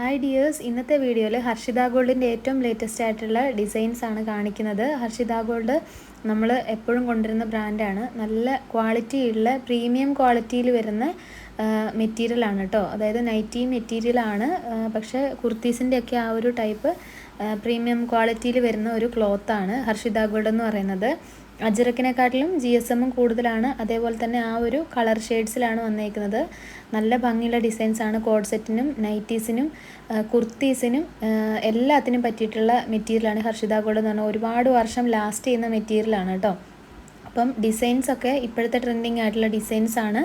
Hi dears ഇന്നത്തെ വീഡിയോയിൽ ഹർഷിത ഗോൾഡിന്റെ ഏറ്റവും ലേറ്റസ്റ്റ് ആയിട്ടുള്ള ഡിസൈൻസ് ആണ് കാണിക്കുന്നത്. ഹർഷിത ഗോൾഡ് നമ്മൾ എപ്പോഴും കൊണ്ടുവരുന്ന ബ്രാൻഡാണ് നല്ല ക്വാളിറ്റി ഉള്ള പ്രീമിയം ക്വാളിറ്റിയിൽ വരുന്ന മെറ്റീരിയലാണ് കേട്ടോ അതായത് നൈറ്റി മെറ്റീരിയലാണ് പക്ഷേ കുർത്തീസിന്റെ ഒക്കെ ആ ഒരു ടൈപ്പ് പ്രീമിയം ക്വാളിറ്റിയിൽ വരുന്ന ഒരു ക്ലോത്താണ് ഹർഷിത ഗോൾഡ് എന്ന് പറയുന്നത്. അജറക്കിനെക്കാട്ടിലും ജി എസ് എമ്മും കൂടുതലാണ്. അതേപോലെ തന്നെ ആ ഒരു കളർ ഷെയ്ഡ്സിലാണ് വന്നേക്കുന്നത്. നല്ല ഭംഗിയുള്ള ഡിസൈൻസ് ആണ് കോഡ് സെറ്റിനും നൈറ്റീസിനും കുർത്തീസിനും എല്ലാത്തിനും പറ്റിയിട്ടുള്ള മെറ്റീരിയലാണ് ഹർഷിത ഗോൾഡ് എന്ന് പറഞ്ഞാൽ ഒരുപാട് വർഷം ലാസ്റ്റ് ചെയ്യുന്ന മെറ്റീരിയലാണ് കേട്ടോ അപ്പം ഡിസൈൻസ് ഒക്കെ ഇപ്പോഴത്തെ ട്രെൻഡിങ് ആയിട്ടുള്ള ഡിസൈൻസ് ആണ്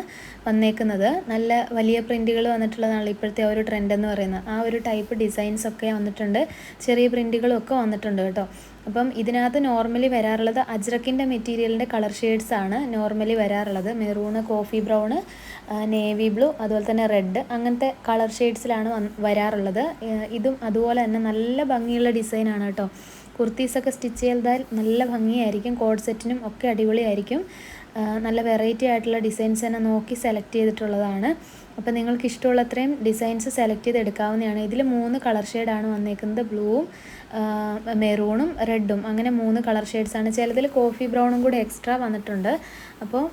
വന്നേക്കുന്നത്. നല്ല വലിയ പ്രിന്റുകൾ വന്നിട്ടുള്ളതാണ് ഇപ്പോഴത്തെ ഒരു ട്രെൻഡ് എന്ന് പറയുന്നത്. ആ ഒരു ടൈപ്പ് ഡിസൈൻസ് ഒക്കെ വന്നിട്ടുണ്ട്. ചെറിയ പ്രിന്റുകളും ഒക്കെ വന്നിട്ടുണ്ട് കേട്ടോ. അപ്പം ഇതിനകത്ത് നോർമലി വരാറുള്ളത് അജ്രക്കിന്റെ മെറ്റീരിയലിന്റെ കളർ ഷെയ്ഡ്സ് ആണ് നോർമലി വരാറുള്ളത്. Maroon coffee brown navy blue അതുപോലെ തന്നെ റെഡ് അങ്ങനത്തെ കളർ ഷെയ്ഡ്സിലാണ് വരാറുള്ളത്. ഇതും അതുപോലെ തന്നെ നല്ല ഭംഗിയുള്ള ഡിസൈനാണ് കേട്ടോ. കുർത്തീസൊക്കെ സ്റ്റിച്ച് ചെയ്താൽ നല്ല ഭംഗിയായിരിക്കും. കോഡ് സെറ്റിനും ഒക്കെ അടിപൊളിയായിരിക്കും. നല്ല വെറൈറ്റി ആയിട്ടുള്ള ഡിസൈൻസ് തന്നെ നോക്കി സെലക്ട് ചെയ്തിട്ടുള്ളതാണ്. അപ്പോൾ നിങ്ങൾക്ക് ഇഷ്ടമുള്ള അത്രയും ഡിസൈൻസ് സെലക്ട് ചെയ്ത് എടുക്കാവുന്നതാണ് ഇതിൽ മൂന്ന് കളർ ഷെയ്ഡാണ് വന്നേക്കുന്നത് ബ്ലൂവും മെറൂണും റെഡും അങ്ങനെ മൂന്ന് കളർ ഷെയ്ഡ്സാണ് ചിലതിൽ കോഫി ബ്രൗണും കൂടെ എക്സ്ട്രാ വന്നിട്ടുണ്ട്. അപ്പോൾ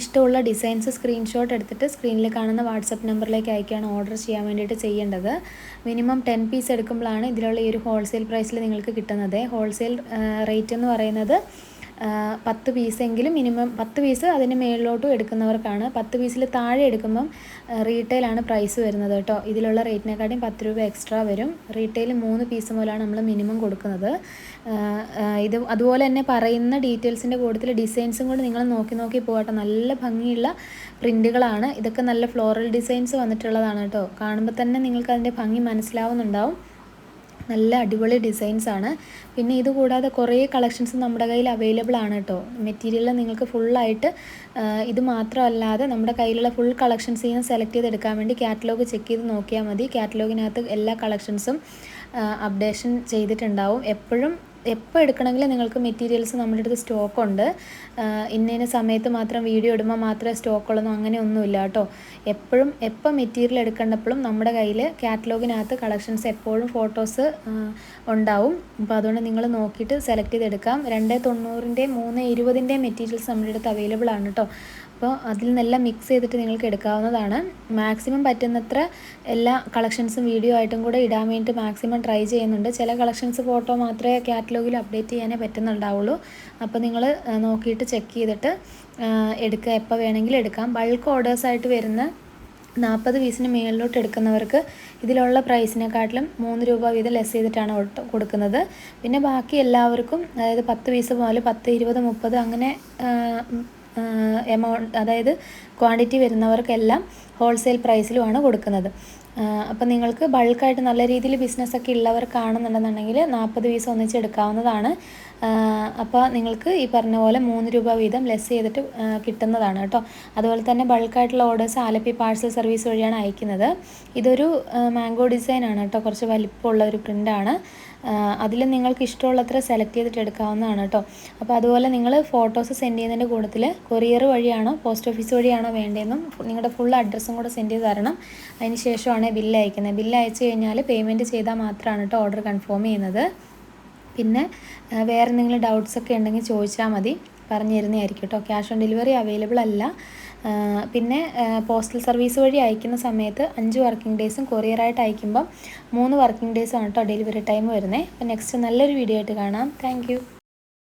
ഇഷ്ടമുള്ള ഡിസൈൻസ് സ്ക്രീൻഷോട്ട് എടുത്തിട്ട് സ്ക്രീനിൽ കാണുന്ന വാട്സപ്പ് നമ്പറിലേക്ക് അയക്കുകയാണ് ഓർഡർ ചെയ്യാൻ വേണ്ടിയിട്ട് ചെയ്യേണ്ടത്. മിനിമം ടെൻ പീസ് എടുക്കുമ്പോഴാണ് ഇതിലുള്ള ഈ ഒരു ഹോൾസെയിൽ പ്രൈസിൽ നിങ്ങൾക്ക് കിട്ടുന്നത്. ഹോൾസെയിൽ റേറ്റ് എന്ന് പറയുന്നത് പത്ത് പീസെങ്കിലും മിനിമം പത്ത് പീസ് അതിന് മേളിലോട്ടും എടുക്കുന്നവർക്കാണ്. പത്ത് പീസിൽ താഴെ എടുക്കുമ്പം റീറ്റെയിലാണ് പ്രൈസ് വരുന്നത് കേട്ടോ. ഇതിലുള്ള റേറ്റിനെക്കാട്ടിയും പത്ത് രൂപ എക്സ്ട്രാ വരും. റീറ്റെയിൽ മൂന്ന് പീസ് മുതലാണ് നമ്മൾ മിനിമം കൊടുക്കുന്നത്. ഇത് അതുപോലെ തന്നെ പറയുന്ന ഡീറ്റെയിൽസിന്റെ കൂട്ടത്തിൽ ഡിസൈൻസും കൂടി നിങ്ങൾ നോക്കി നോക്കി പോകട്ടെ നല്ല ഭംഗിയുള്ള പ്രിന്റുകളാണ് ഇതൊക്കെ നല്ല ഫ്ലോറൽ ഡിസൈൻസ് വന്നിട്ടുള്ളതാണ് കേട്ടോ. കാണുമ്പോൾ തന്നെ നിങ്ങൾക്ക് അതിന്റെ ഭംഗി മനസ്സിലാവുന്നുണ്ടാവും. നല്ല അടിപൊളി ഡിസൈൻസ് ആണ്. പിന്നെ ഇത് കൂടാതെ കുറേ കളക്ഷൻസ് നമ്മുടെ കയ്യിൽ അവൈലബിൾ ആണ് കേട്ടോ മെറ്റീരിയൽ നിങ്ങൾക്ക് ഫുള്ളായിട്ട് ഇത് മാത്രമല്ലാതെ നമ്മുടെ കയ്യിലുള്ള ഫുൾ കളക്ഷൻസ് നിന്ന് സെലക്ട് ചെയ്തെടുക്കാൻ വേണ്ടി കാറ്റലോഗ് ചെക്ക് ചെയ്ത് നോക്കിയാൽ മതി. കാറ്റലോഗിനകത്ത് എല്ലാ കളക്ഷൻസും അപ്ഡേഷൻ ചെയ്തിട്ടുണ്ടാവും. എപ്പോഴും എപ്പോൾ എടുക്കണമെങ്കിലും നിങ്ങൾക്ക് മെറ്റീരിയൽസ് നമ്മുടെ അടുത്ത് സ്റ്റോക്ക് ഉണ്ട്. ഇന്ന സമയത്ത് മാത്രം വീഡിയോ ഇടുമ്പോൾ മാത്രമേ സ്റ്റോക്ക് ഉള്ളൂ അങ്ങനെ ഒന്നുമില്ല കേട്ടോ. എപ്പോഴും എപ്പോൾ മെറ്റീരിയൽ എടുക്കേണ്ടപ്പോഴും നമ്മുടെ കയ്യിൽ കാറ്റലോഗിനകത്ത് കളക്ഷൻസ് എപ്പോഴും ഫോട്ടോസ് ഉണ്ടാവും. അപ്പോൾ അതുകൊണ്ട് നിങ്ങൾ നോക്കിയിട്ട് സെലക്ട് ചെയ്തെടുക്കാം. രണ്ട് തൊണ്ണൂറിന്റെ മൂന്ന് ഇരുപതിന്റെ മെറ്റീരിയൽസ് നമ്മുടെ അടുത്ത് അവൈലബിൾ ആണ് കേട്ടോ. അപ്പോൾ അതിൽ നിന്നെല്ലാം മിക്സ് ചെയ്തിട്ട് നിങ്ങൾക്ക് എടുക്കാവുന്നതാണ്. മാക്സിമം പറ്റുന്നത്ര എല്ലാ കളക്ഷൻസും വീഡിയോ ആയിട്ടും കൂടെ ഇടാൻ വേണ്ടി മാക്സിമം ട്രൈ ചെയ്യുന്നുണ്ട്. ചില കളക്ഷൻസ് ഫോട്ടോ മാത്രമേ കാറ്റലോഗിൽ അപ്ഡേറ്റ് ചെയ്യാനേ പറ്റുന്നുണ്ടാവുള്ളൂ. അപ്പോൾ നിങ്ങൾ നോക്കിയിട്ട് ചെക്ക് ചെയ്തിട്ട് എടുക്കുക. എപ്പോൾ വേണമെങ്കിലും എടുക്കാം. ബൾക്ക് ഓർഡേഴ്സായിട്ട് വരുന്ന നാൽപ്പത് പീസിന് മേളിലോട്ട് എടുക്കുന്നവർക്ക് ഇതിലുള്ള പ്രൈസിനെക്കാട്ടിലും മൂന്ന് രൂപ വീതം ലെസ് ചെയ്തിട്ടാണ് കൊടുക്കുന്നത്. പിന്നെ ബാക്കി എല്ലാവർക്കും അതായത് പത്ത് പീസ് മുതൽ പത്ത് ഇരുപത് മുപ്പത് അങ്ങനെ എമൗണ്ട് അതായത് ക്വാണ്ടിറ്റി വരുന്നവർക്കെല്ലാം ഹോൾസെയിൽ പ്രൈസിലുമാണ് കൊടുക്കുന്നത്. അപ്പോൾ നിങ്ങൾക്ക് ബൾക്കായിട്ട് നല്ല രീതിയിൽ ബിസിനസ്സൊക്കെ ഉള്ളവർക്കാണെന്നുണ്ടെന്നുണ്ടെങ്കിൽ നാൽപ്പത് പീസ് ഒന്നിച്ച് എടുക്കാവുന്നതാണ്. അപ്പോൾ നിങ്ങൾക്ക് ഈ പറഞ്ഞ പോലെ മൂന്ന് രൂപ വീതം ലെസ് ചെയ്തിട്ട് കിട്ടുന്നതാണ് കേട്ടോ. അതുപോലെ തന്നെ ബൾക്കായിട്ടുള്ള ഓർഡേഴ്സ് ആലപ്പി പാഴ്സൽ സർവീസ് വഴിയാണ് അയക്കുന്നത്. ഇതൊരു മാംഗോ ഡിസൈനാണ് കേട്ടോ. കുറച്ച് വലിപ്പമുള്ള ഒരു പ്രിന്റാണ് അതിൽ നിങ്ങൾക്ക് ഇഷ്ടമുള്ളത്ര സെലക്ട് ചെയ്തിട്ട് എടുക്കാവുന്നതാണ് കേട്ടോ അപ്പോൾ അതുപോലെ നിങ്ങൾ ഫോട്ടോസ് സെൻഡ് ചെയ്യുന്നതിന്റെ കൂട്ടത്തിൽ കൊറിയർ വഴിയാണോ പോസ്റ്റ് ഓഫീസ് വഴിയാണോ വേണ്ടതെന്നും നിങ്ങളുടെ ഫുൾ അഡ്രസ്സും കൂടെ സെൻഡ് ചെയ്ത് തരണം. അതിന് ശേഷമാണ് ബില്ല് അയക്കുന്നത്. ബില്ല് അയച്ചു കഴിഞ്ഞാൽ പേയ്മെന്റ് ചെയ്താൽ മാത്രമാണ് കേട്ടോ ഓർഡർ കൺഫേം ചെയ്യുന്നത്. പിന്നെ വേറെ എന്തെങ്കിലും ഡൗട്ട്സ് ഒക്കെ ഉണ്ടെങ്കിൽ ചോദിച്ചാൽ മതി. പറഞ്ഞു തരുന്നതായിരിക്കും കേട്ടോ ക്യാഷ് ഓൺ ഡെലിവറി അവൈലബിൾ അല്ല. പിന്നെ പോസ്റ്റൽ സർവീസ് വഴി അയക്കുന്ന സമയത്ത് അഞ്ച് വർക്കിംഗ് ഡേയ്സും കൊറിയറായിട്ട് അയക്കുമ്പം മൂന്ന് വർക്കിംഗ് ഡേയ്സാണ് കേട്ടോ ഡെലിവറി ടൈം വരുന്നത് അപ്പോൾ നെക്സ്റ്റ് നല്ലൊരു വീഡിയോ ആയിട്ട് കാണാം. താങ്ക്